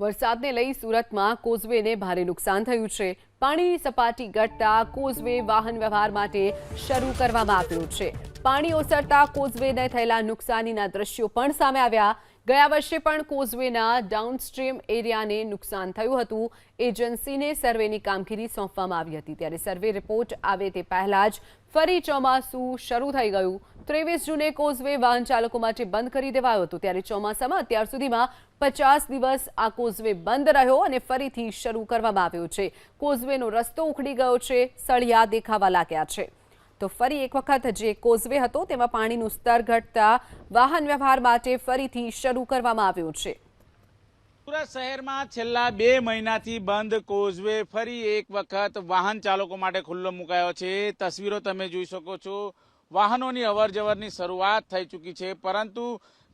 વરસાદને લઈ સુરતમાં કોઝવેને ભારે નુકસાન થયું છે. પાણીની સપાટી ઘટતા કોઝવે વાહન વ્યવહાર માટે શરૂ કરવામાં આવ્યો છે. પાણી ઓસરતા કોઝવેને થયેલા નુકસાનીના દ્રશ્યો પણ સામે આવ્યા. ગયા વર્ષે પણ કોઝવેના ડાઉનસ્ટ્રીમ એરિયાને નુકસાન થયું હતું. એજન્સીને સર્વેની કામગીરી સોંપવામાં આવી હતી. ત્યારે સર્વે રિપોર્ટ આવે તે પહેલા જ ફરી ચોમાસું શરૂ થઈ ગયું. ત્રેવીસ જૂને કોઝવે વાહન ચાલકો માટે બંધ કરી દેવાયો હતો. ત્યારે ચોમાસામાં અત્યાર સુધીમાં પચાસ દિવસ આ કોઝવે બંધ રહ્યો અને ફરીથી શરૂ કરવામાં આવ્યો છે. કોઝવેનો રસ્તો ઉખડી ગયો છે, સળિયા દેખાવા લાગ્યા છે. તો ફરી એક વખત જે કોઝવે હતો, તેમાં પાણીનું સ્તર ઘટતા વાહન વ્યવહાર માટે ફરીથી શરૂ કરવામાં આવ્યો છે. સુરત શહેરમાં છેલ્લા બે મહિનાથી બંધ કોઝવે ફરી એક વખત વાહન ચાલકો માટે ખુલ્લો મુકાયો છે. તસવીરો તમે જોઈ શકો છો. વાહનોની અવરજવરની શરૂઆત થઈ ચૂકી છે, પરંતુ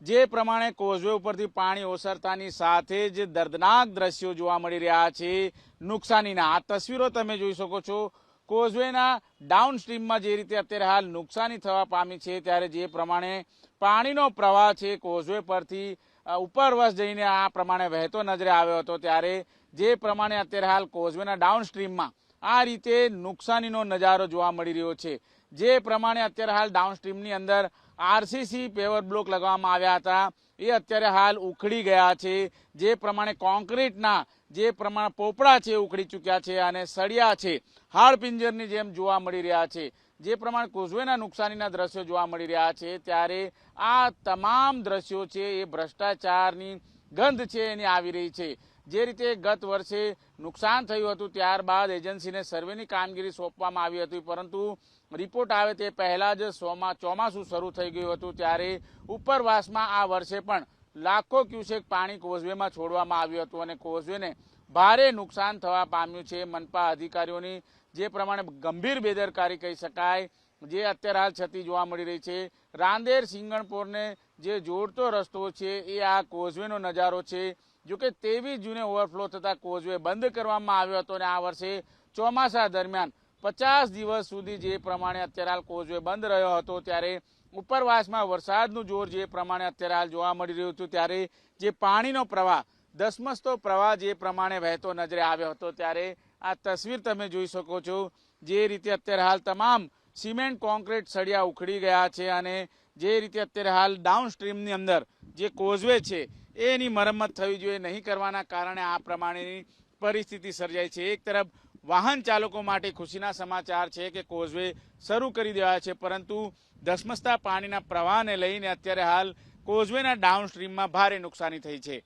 જે પ્રમાણે કોઝવે ઉપરથી પાણી ઓસરતાની સાથે જ દર્દનાક દ્રશ્યો જોવા મળી રહ્યા છે. નુકસાનીના આ તસવીરો તમે જોઈ શકો છો. કોઝવેના ડાઉન સ્ટ્રીમમાં જે રીતે અત્યારે હાલ નુકસાની થવા પામી છે, ત્યારે જે પ્રમાણે પાણીનો પ્રવાહ છે કોઝવે પરથી ઉપરવશ જઈને આ પ્રમાણે વહેતો નજરે આવ્યો હતો, ત્યારે જે પ્રમાણે અત્યારે હાલ કોઝવેના ડાઉન સ્ટ્રીમમાં આ રીતે નુકસાનીનો નજારો જોવા મળી રહ્યો છે. જે પ્રમાણે અત્યારે હાલ ડાઉન સ્ટ્રીમની અંદર આરસીસી પેવર બ્લોક લગાવવામાં આવ્યા હતા. એ અત્યારે હાલ ઉખડી ગયા છે. જે પ્રમાણે કોન્ક્રીટના જે પ્રમાણે પોપડા છે ઉખડી ચૂક્યા છે અને સળિયા છે. હાડપિંજરની જેમ જોવા મળી રહ્યા છે. જે પ્રમાણે કોઝવેના નુકસાનીના દ્રશ્યો જોવા મળી રહ્યા છે, ત્યારે આ તમામ દ્રશ્યો છે એ ભ્રષ્ટાચારની ગંધ છે એની આવી રહી છે. જે રીતે ગત વર્ષે નુકસાન થયું હતું, ત્યારબાદ એજન્સીને સર્વેની કામગીરી સોંપવામાં આવી હતી. પરંતુ રિપોર્ટ આવે તે પહેલા જ સોમાં, ચોમાસું શરૂ થઈ ગયું હતું, ત્યારે ઉપરવાસમાં આ વર્ષે પણ લાખો ક્યુસેક પાણી કોઝવેમાં છોડવામાં આવ્યું હતું અને કોઝવેને ભારે નુકસાન થવા પામ્યું છે. મનપા અધિકારીઓની જે પ્રમાણે ગંભીર બેદરકારી કહી શકાય જે અત્યારે હાલ છતી જોવા મળી રહી છે. રાંદેર સિંગણપોરને જે જોડતો રસ્તો છે, એ આ કોઝવેનો નજારો છે. જોકે તેવીસ જૂને ઓવરફ્લો થતા કોઝવે બંધ કરવામાં આવ્યો હતો અને આ વર્ષે ચોમાસા દરમિયાન પચાસ દિવસ સુધી જે પ્રમાણે અત્યારે હાલ કોઝવે બંધ રહ્યો હતો, ત્યારે ઉપરવાસમાં વરસાદનું જોર જે પ્રમાણે અત્યારે હાલ જોવા મળી રહ્યું હતું, ત્યારે જે પાણીનો પ્રવાહ, ધસમસતો પ્રવાહ જે પ્રમાણે વહેતો નજરે આવ્યો હતો, ત્યારે આ તસવીર તમે જોઈ શકો છો. જે રીતે અત્યારે હાલ તમામ સિમેન્ટ કોન્ક્રીટ સળિયા ઉખડી ગયા છે અને જે રીતે અત્યારે હાલ ડાઉન સ્ટ્રીમની અંદર જે કોઝવે છે, એની મરમ્મત થવી જોઈએ, નહીં કરવાના કારણે આ પ્રમાણેની પરિસ્થિતિ સર્જાઈ છે. એક તરફ વાહન ચાલકો માટે ખુશીના સમાચાર છે કે કોઝવે શરૂ કરી દેવાયા છે, પરંતુ ધસમસતા પાણીના પ્રવાહને લઈને અત્યારે હાલ કોઝવેના ડાઉન સ્ટ્રીમમાં ભારે નુકસાની થઈ છે.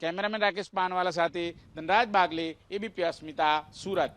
કેમેરામેન રાકેશ પાનવાલા સાથે ધનરાજ બાગલે એબીપી અસ્મિતા, સુરત.